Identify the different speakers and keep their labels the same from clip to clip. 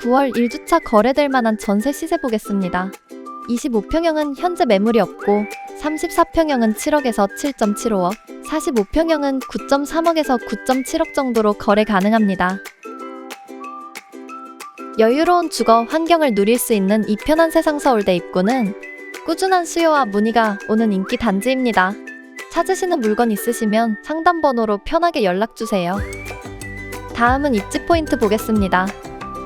Speaker 1: 9월 1주차 거래될 만한 전세 시세 보겠습니다. 25평형은 현재 매물이 없고 34평형은 7억에서 7.75억, 45평형은 9.3억에서 9.7억 정도로 거래 가능합니다. 여유로운 주거 환경을 누릴 수 있는 이 편한 세상 서울대 입구는 꾸준한 수요와 문의가 오는 인기 단지입니다. 찾으시는 물건 있으시면 상담 번호로 편하게 연락 주세요. 다음은 입지 포인트 보겠습니다.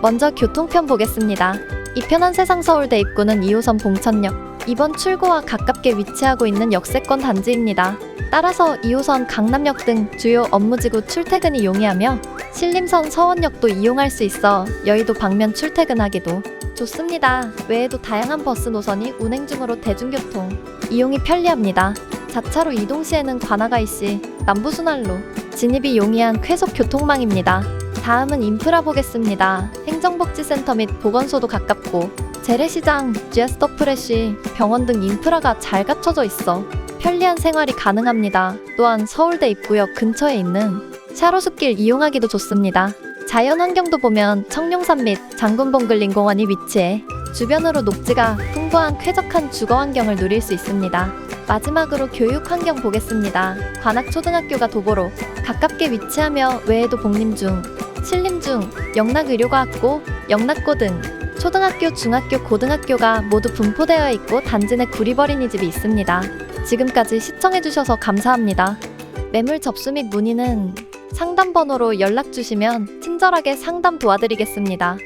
Speaker 1: 먼저 교통편 보겠습니다. 이 편한 세상 서울대 입구는 2호선 봉천역 2번 출구와 가깝게 위치하고 있는 역세권 단지입니다. 따라서 2호선 강남역 등 주요 업무지구 출퇴근이 용이하며 신림선 서원역도 이용할 수 있어 여의도 방면 출퇴근하기도 좋습니다. 외에도 다양한 버스 노선이 운행 중으로 대중교통 이용이 편리합니다. 자차로 이동 시에는 관악아이 씨 남부순환로 진입이 용이한 쾌속 교통망입니다. 다음은 인프라 보겠습니다. 행정복지센터 및 보건소도 가깝고 재래시장, 프레쉬, 병원 등 인프라가 잘 갖춰져 있어 편리한 생활이 가능합니다. 또한 서울대 입구역 근처에 있는 샤로숲길 이용하기도 좋습니다. 자연 환경도 보면 청룡산 및 장군봉글린 공원이 위치해 주변으로 녹지가 풍부한 쾌적한 주거 환경을 누릴 수 있습니다. 마지막으로 교육 환경 보겠습니다. 관악초등학교가 도보로 가깝게 위치하며 외에도 복림 중, 신림중, 영락의료과학고, 영락고 등 초등학교, 중학교, 고등학교가 모두 분포되어 있고 단지 내 구리버린이집이 있습니다. 지금까지 시청해주셔서 감사합니다. 매물 접수 및 문의는 상담 번호로 연락 주시면 친절하게 상담 도와드리겠습니다.